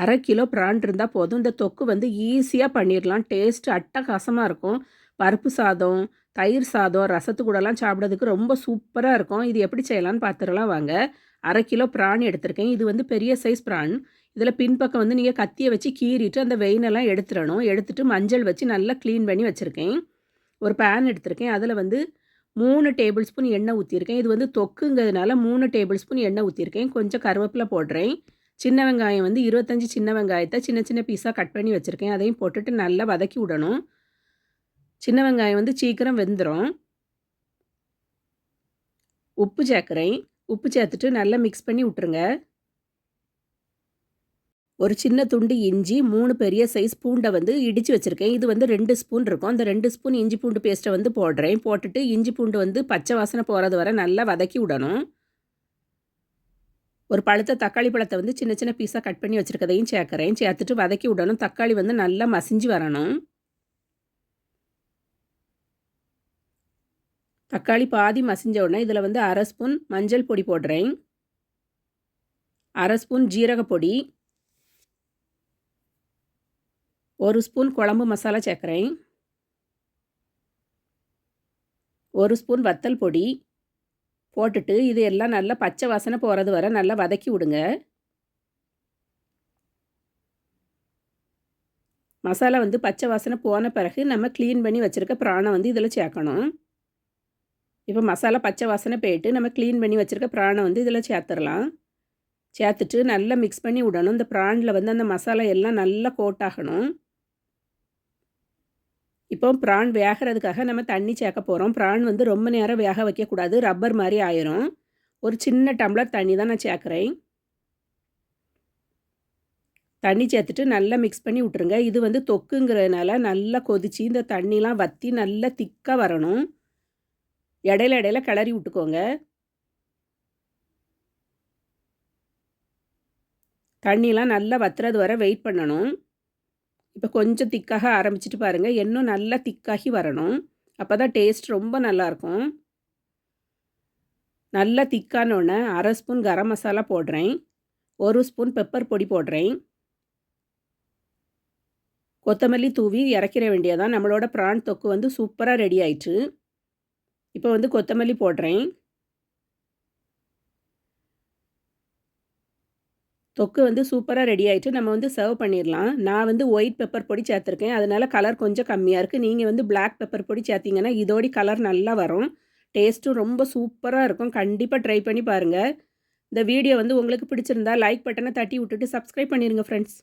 அரை kilo PRAN இருந்தால் போதும். இந்த தொக்கு வந்து ஈஸியாக பண்ணிடலாம் டேஸ்ட் அட்டகாசமாக இருக்கும். பருப்பு சாதம் தயிர் சாதம் ரசத்து கூடலாம் சாப்பிட்றதுக்கு ரொம்ப சூப்பராக இருக்கும். இது எப்படி செய்யலாம்னு பார்த்துடலாம் வாங்க. அரை கிலோ ப்ரான் எடுத்திருக்கேன். இது வந்து பெரிய சைஸ் ப்ரான். இதில் பின்பக்கம் வந்து நீங்கள் கத்தியை வச்சு கீறிட்டு அந்த வெயினெல்லாம் எடுத்துடணும். எடுத்துட்டு மஞ்சள் வச்சு நல்லா க்ளீன் பண்ணி வச்சுருக்கேன். ஒரு பேன் எடுத்திருக்கேன். அதில் வந்து மூணு டேபிள் ஸ்பூன் எண்ணெய் ஊற்றிருக்கேன் இது வந்து தொக்குங்கிறதுனால மூணு டேபிள் ஸ்பூன் எண்ணெய் ஊற்றிருக்கேன் கொஞ்சம் கருவேப்பிலை போடுறேன். சின்ன வெங்காயம் வந்து இருபத்தஞ்சி சின்ன வெங்காயத்தை சின்ன சின்ன பீஸாக கட் பண்ணி வச்சுருக்கேன். அதையும் போட்டுட்டு நல்லா வதக்கி விடணும். சின்ன வெங்காயம் வந்து சீக்கிரம் வெந்துடும் உப்பு சேர்க்குறேன். உப்பு சேர்த்துட்டு நல்லா மிக்ஸ் பண்ணி விட்ருங்க ஒரு சின்ன துண்டு இஞ்சி மூணு பெரிய சைஸ் பூண்டை வந்து இடித்து வச்சுருக்கேன். இது வந்து ரெண்டு ஸ்பூன் இருக்கும். அந்த ரெண்டு ஸ்பூன் இஞ்சி பூண்டு பேஸ்ட்டை வந்து போடுறேன். போட்டுட்டு இஞ்சி பூண்டு வந்து பச்சை வாசனை போகிறது வரை நல்லா வதக்கி விடணும். ஒரு பழுத்த தக்காளி பழத்தை வந்து சின்ன சின்ன பீஸாக கட் பண்ணி வச்சுருக்கதையும் சேர்க்குறேன். சேர்த்துட்டு வதக்கி விடணும். தக்காளி வந்து நல்லா மசிஞ்சு வரணும். தக்காளி பாதி மசிஞ்ச உடனே இதில் வந்து அரை ஸ்பூன் மஞ்சள் பொடி போடுறேன். அரை ஸ்பூன் ஜீரக பொடி. ஒரு ஸ்பூன் குழம்பு மசாலா சேர்க்குறேன். ஒரு ஸ்பூன் வத்தல் பொடி. போட்டுட்டு இது எல்லாம் நல்லா பச்சை வாசனை போகிறது வர நல்லா வதக்கி விடுங்க. மசாலா வந்து பச்சை வாசனை போன பிறகு நம்ம க்ளீன் பண்ணி வச்சுருக்க பிராணை வந்து இதில் சேர்க்கணும். இப்போ மசாலா பச்சை வாசனை போயிட்டு நம்ம க்ளீன் பண்ணி வச்சுருக்க பிராணை வந்து இதில் சேர்த்துடலாம். சேர்த்துட்டு நல்லா மிக்ஸ் பண்ணி விடணும். இந்த ப்ரானில் வந்து அந்த மசாலா எல்லாம் நல்லா கோட் ஆகணும். இப்போ ப்ரான் வேகிறதுக்காக நம்ம தண்ணி சேர்க்க போகிறோம் ப்ரான் வந்து ரொம்ப நேரம் வேக வைக்கக்கூடாது ரப்பர் மாதிரி ஆயிரும். ஒரு சின்ன டம்ளர் தண்ணி தான் நான் சேர்க்குறேன். தண்ணி சேர்த்துட்டு நல்லா மிக்ஸ் பண்ணி விட்ருங்க இது வந்து தொக்குங்கிறதுனால நல்லா கொதித்து இந்த தண்ணிலாம் வற்றி நல்லா திக்காக வரணும். இடையில இடையில கிளறி விட்டுக்கோங்க. தண்ணிலாம் நல்லா வத்துறது வர வெயிட் பண்ணணும். இப்போ கொஞ்சம் திக்காக ஆரம்பிச்சிட்டு பாருங்கள் இன்னும் நல்லா திக்காகி வரணும். அப்போ தான் டேஸ்ட் ரொம்ப நல்லாயிருக்கும். நல்லா திக்கானோடனே அரை ஸ்பூன் கரம் மசாலா போடுறேன். ஒரு ஸ்பூன் பெப்பர் பொடி போடுறேன். கொத்தமல்லி தூவி இறக்கிற வேண்டியதான் நம்மளோட ப்ரான் தொக்கு வந்து சூப்பராக ரெடி ஆயிடுச்சு இப்போ வந்து கொத்தமல்லி போடுறேன். தொக்கு வந்து சூப்பராக ரெடி ஆகிட்டு நம்ம வந்து சர்வ் பண்ணிடலாம் நான் வந்து ஒயிட் பெப்பர் பொடி சேர்த்துருக்கேன். அதனால் கலர் கொஞ்சம் கம்மியாக இருக்குது நீங்கள் வந்து பிளாக் பெப்பர் பொடி சேர்த்திங்கன்னா இதோடி கலர் நல்லா வரும். டேஸ்ட்டும் ரொம்ப சூப்பராக இருக்கும். கண்டிப்பாக ட்ரை பண்ணி பாருங்கள் இந்த வீடியோ வந்து உங்களுக்கு பிடிச்சிருந்தா லைக் பட்டனை தட்டி விட்டுட்டு சப்ஸ்கிரைப் பண்ணிடுங்க ஃப்ரெண்ட்ஸ்